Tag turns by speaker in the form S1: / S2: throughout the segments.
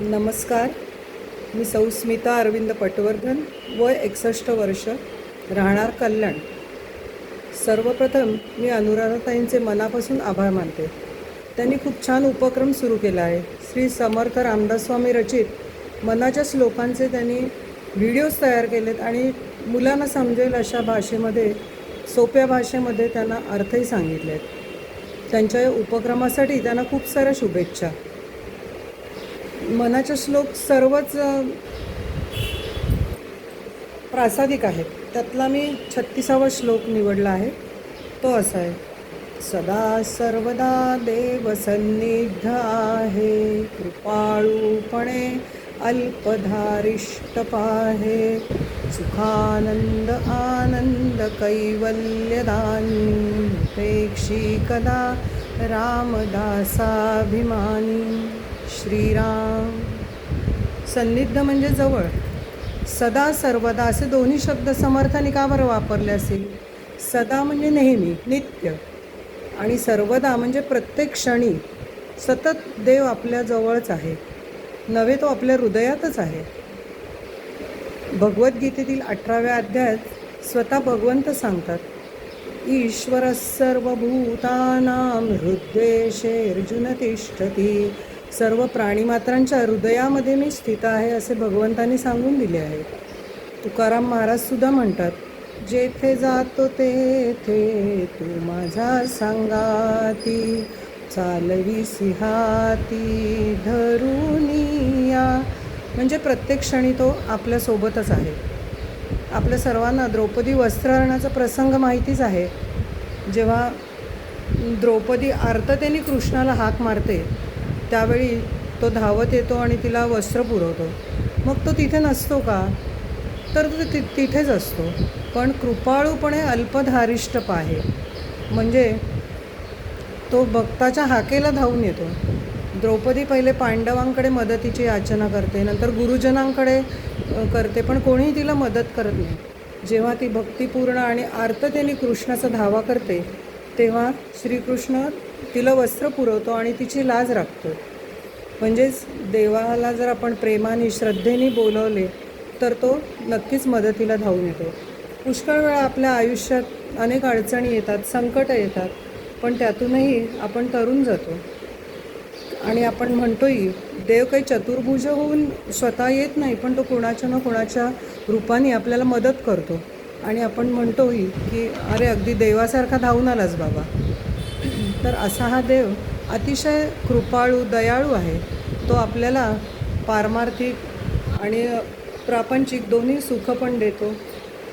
S1: नमस्कार. मी सौस्मिता अरविंद पटवर्धन वय एकसष्ट वर्ष राहणार कल्याण. सर्वप्रथम मी अनुराधाताईंचे मनापासून आभार मानते. त्यांनी खूप छान उपक्रम सुरू केला आहे. श्री समर्थ रामदास स्वामी रचित मनाच्या श्लोकांचे त्यांनी व्हिडिओज तयार केलेत आणि मुलांना समजेल अशा भाषेमध्ये सोप्या भाषेमध्ये त्यांना अर्थही सांगितले आहेत त्यांच्या या उपक्रमासाठी त्यांना खूप साऱ्या शुभेच्छा. मनाचे श्लोक सर्वच प्रासादिक आहेत. त्यातला मी छत्तीसावा श्लोक निवडला आहे. तो असा आहे. सदा सर्वदा देव सन्निध आहे. कृपाळूपणे अल्पधारिष्टपाहे सुखानंद आनंद कैवल्यदानी. पेक्षी कदा रामदासाभिमानी. श्रीराम. सन्निध म्हणजे जवळ. सदा सर्वदा असे दोन्ही शब्द समर्थाने का बरं वापरले असेल. सदा म्हणजे नेहमी नित्य. आणि सर्वदा म्हणजे प्रत्येक क्षणी सतत देव आपल्या जवळच आहे. नव्हे तो आपल्या हृदयातच आहे. भगवद्गीतेतील अठराव्या अध्यायात स्वतः भगवंत सांगतात ईश्वर सर्वभूतानां हृद्देशेर्जुन तिष्ठती सर्व प्राणीमात्रांच्या हृदयामध्ये मी स्थित आहे असे भगवंतांनी सांगून दिले आहे. तुकाराम महाराजसुद्धा म्हणतात जेथे जातो तेथे तू माझा सांगाती चालवी सिहाती धरुनिया म्हणजे प्रत्येक क्षणी तो आपल्यासोबतच आहे. आपल्या सर्वांना द्रौपदी वस्त्रहरणाचा प्रसंग माहितीच आहे. जेव्हा द्रौपदी आर्ततेने कृष्णाला हाक मारते त्यावेळी तो धावत येतो आणि तिला वस्त्र पुरवतो. मग तो तिथे नसतो का? तर तो ति तिथेच असतो. पण कृपाळूपणे अल्पधारिष्टप आहे म्हणजे तो भक्ताच्या हाकेला धावून येतो. द्रौपदी पहिले पांडवांकडे मदतीची याचना करते. नंतर गुरुजनांकडे करते. पण कोणीही तिला मदत करत नाही. जेव्हा ती भक्तिपूर्ण आणि आर्ततेने कृष्णाचा धावा करते तेव्हा श्रीकृष्ण तिला वस्त्र पुरवतो आणि तिची लाज राखतो. म्हणजेच देवाला जर आपण प्रेमाने श्रद्धेने बोलवले तर तो नक्कीच मदतीला धावून येतो. पुष्कळ वेळा आपल्या आयुष्यात अनेक अडचणी येतात संकटं येतात पण त्यातूनही आपण तरून जातो. आणि आपण म्हणतोही देव काही चतुर्भुज होऊन स्वतः येत नाही पण तो कुणाच्या ना कुणाच्या रूपाने आपल्याला मदत करतो. आणि आपण म्हणतोही की अरे अगदी देवासारखा धावून आलास बाबा. तर असा हा देव अतिशय कृपाळू दयाळू आहे. तो आपल्याला पारमार्थिक आणि प्रापंचिक दोन्ही सुख पण देतो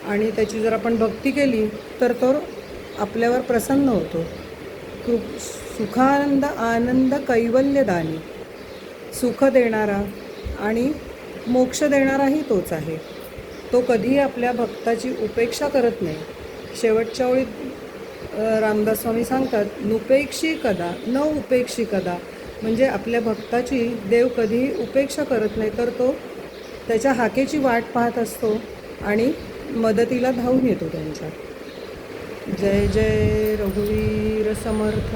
S1: आणि त्याची जर आपण भक्ती केली तर तो आपल्यावर प्रसन्न होतो. कृ सुखानंद आनंद कैवल्यदानी सुख देणारा आणि मोक्ष देणाराही तोच आहे. तो कधीही आपल्या भक्ताची उपेक्षा करत नाही. शेवटच्या ओळीत रामदास स्वामी सांगतात नुपेक्षी कदा न उपेक्षी कदा. म्हणजे आपल्या भक्ताची देव कधीही उपेक्षा करत नाही तर तो त्याच्या हाकेची वाट पाहत असतो आणि मदतीला धावून येतो त्यांच्या जय जय रघुवीर समर्थ.